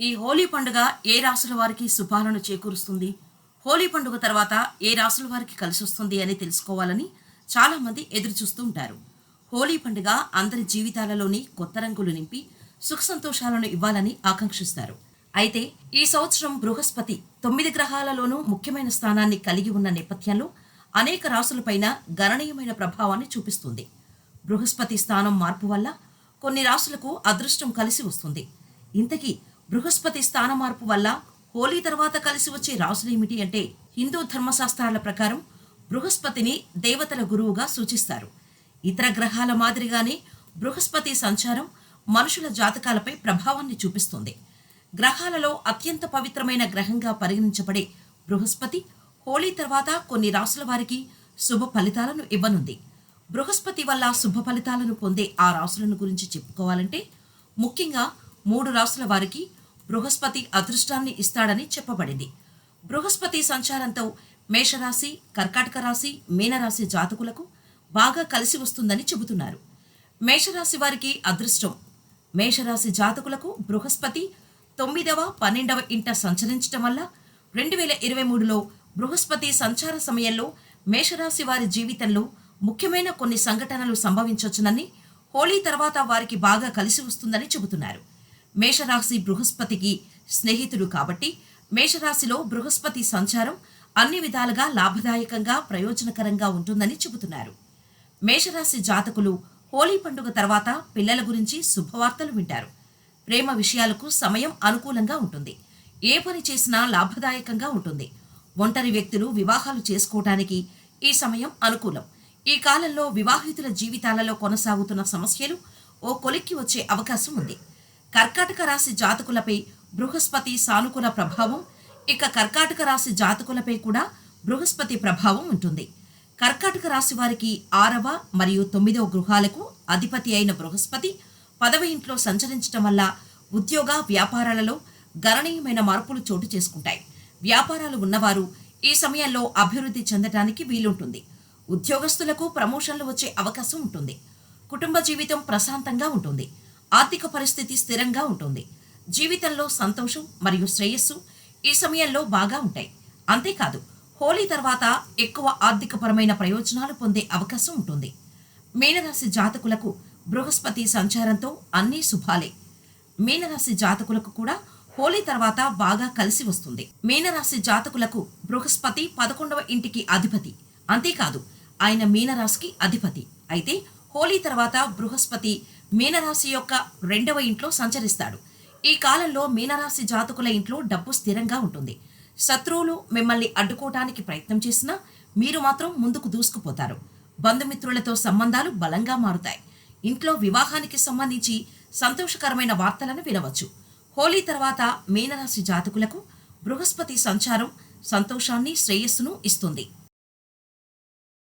ఈ హోలీ పండుగ ఏ రాసుల వారికి శుభాలను చేకూరుస్తుంది? హోలీ పండుగ తర్వాత ఏ రాసుల వారికి కలిసి వస్తుంది అని తెలుసుకోవాలని చాలామంది ఎదురు చూస్తూ ఉంటారు. హోలీ పండుగ అందరి జీవితాలలోని కొత్త రంగులు నింపి సుఖ సంతోషాలను ఇవ్వాలని ఆకాంక్షిస్తారు. అయితే ఈ సంవత్సరం బృహస్పతి తొమ్మిది గ్రహాలలోనూ ముఖ్యమైన స్థానాన్ని కలిగి ఉన్న నేపథ్యంలో అనేక రాసులపైన గణనీయమైన ప్రభావాన్ని చూపిస్తుంది. బృహస్పతి స్థానం మార్పు వల్ల కొన్ని రాసులకు అదృష్టం కలిసి వస్తుంది. ఇంతకీ బృహస్పతి స్థాన మార్పు వల్ల హోలీ తర్వాత కలిసి వచ్చే రాసులు ఏమిటి అంటే హిందూ ధర్మశాస్త్రాల ప్రకారం బృహస్పతిని దేవతల గురువుగా సూచిస్తారు. ఇతర గ్రహాల మాదిరిగానే బృహస్పతి సంచారం మనుషుల జాతకాలపై ప్రభావాన్ని చూపిస్తుంది. గ్రహాలలో అత్యంత పవిత్రమైన గ్రహంగా పరిగణించబడే బృహస్పతి హోళీ తర్వాత కొన్ని రాసుల వారికి శుభ ఫలితాలను ఇవ్వనుంది. బృహస్పతి వల్ల శుభ ఫలితాలను పొందే ఆ రాసులను గురించి చెప్పుకోవాలంటే ముఖ్యంగా మూడు రాసుల వారికి బృహస్పతి అదృష్టాన్ని ఇస్తాడని చెప్పబడింది. బృహస్పతి సంచారంతో మేషరాశి కర్కాటక రాశి మీనరాశి జాతకులకు బాగా కలిసి వస్తుందని చెబుతున్నారు. మేషరాశి వారికి అదృష్టం. మేషరాశి జాతకులకు బృహస్పతి తొమ్మిదవ పన్నెండవ ఇంట సంచరించడం వల్ల రెండు వేల ఇరవై మూడులో బృహస్పతి సంచార సమయంలో మేషరాశి వారి జీవితంలో ముఖ్యమైన కొన్ని సంఘటనలు సంభవించవచ్చునని హోళీ తర్వాత వారికి బాగా కలిసి వస్తుందని చెబుతున్నారు. మేషరాశి బృహస్పతికి స్నేహితుడు కాబట్టి మేషరాశిలో బృహస్పతి సంచారం అన్ని విధాలుగా లాభదాయకంగా ప్రయోజనకరంగా ఉంటుందని చెబుతున్నారు. మేషరాశి జాతకులు హోలీ పండుగ తర్వాత పిల్లల గురించి శుభవార్తలు వింటారు. ప్రేమ విషయాలకు సమయం అనుకూలంగా ఉంటుంది. ఏ పని చేసినా లాభదాయకంగా ఉంటుంది. ఒంటరి వ్యక్తులు వివాహాలు చేసుకోవటానికి ఈ సమయం అనుకూలం. ఈ కాలంలో వివాహితుల జీవితాలలో కొనసాగుతున్న సమస్యలు ఓ కొలిక్కి వచ్చే అవకాశం ఉంది. కర్కాటక రాశి జాతకులపై బృహస్పతి సానుకూల ప్రభావం ఇక కర్కాటక రాశి జాతకులపై కూడా బృహస్పతి ప్రభావం ఉంటుంది. కర్కాటక రాశి వారికి ఆరవ మరియు తొమ్మిదవ గృహాలకు అధిపతి అయిన బృహస్పతి పదవ ఇంట్లో సంచరించడం వల్ల ఉద్యోగ వ్యాపారాలలో గణనీయమైన మార్పులు చోటు చేసుకుంటాయి. వ్యాపారాలు ఉన్నవారు ఈ సమయంలో అభివృద్ధి చెందడానికి వీలుంటుంది. ఉద్యోగస్తులకు ప్రమోషన్లు వచ్చే అవకాశం ఉంటుంది. కుటుంబ జీవితం ప్రశాంతంగా ఉంటుంది. ఆర్థిక పరిస్థితి స్థిరంగా ఉంటుంది. జీవితంలో సంతోషం మరియు శ్రేయస్సు ఈ సమయంలో బాగా ఉంటాయి. అంతేకాదు హోలీ తర్వాత ఎక్కువ ఆర్థికపరమైన ప్రయోజనాలు పొందే అవకాశం ఉంటుంది. మీనరాశి జాతకులకు బృహస్పతి సంచారంతో అన్నీ శుభాలే. మీనరాశి జాతకులకు కూడా హోలీ తర్వాత బాగా కలిసి వస్తుంది. మీనరాశి జాతకులకు బృహస్పతి పదకొండవ ఇంటికి అధిపతి. అంతేకాదు ఆయన మీనరాశికి అధిపతి. అయితే హోలీ తర్వాత బృహస్పతి మీనరాశి యొక్క రెండవ ఇంట్లో సంచరిస్తాడు. ఈ కాలంలో మీనరాశి జాతకుల ఇంట్లో డబ్బు స్థిరంగా ఉంటుంది. శత్రువులు మిమ్మల్ని అడ్డుకోవటానికి ప్రయత్నం చేసినా మీరు మాత్రం ముందుకు దూసుకుపోతారు. బంధుమిత్రులతో సంబంధాలు బలంగా మారుతాయి. ఇంట్లో వివాహానికి సంబంధించి సంతోషకరమైన వార్తలను వినవచ్చు. హోలీ తర్వాత మీనరాశి జాతకులకు బృహస్పతి సంచారం సంతోషాన్ని శ్రేయస్సును ఇస్తుంది.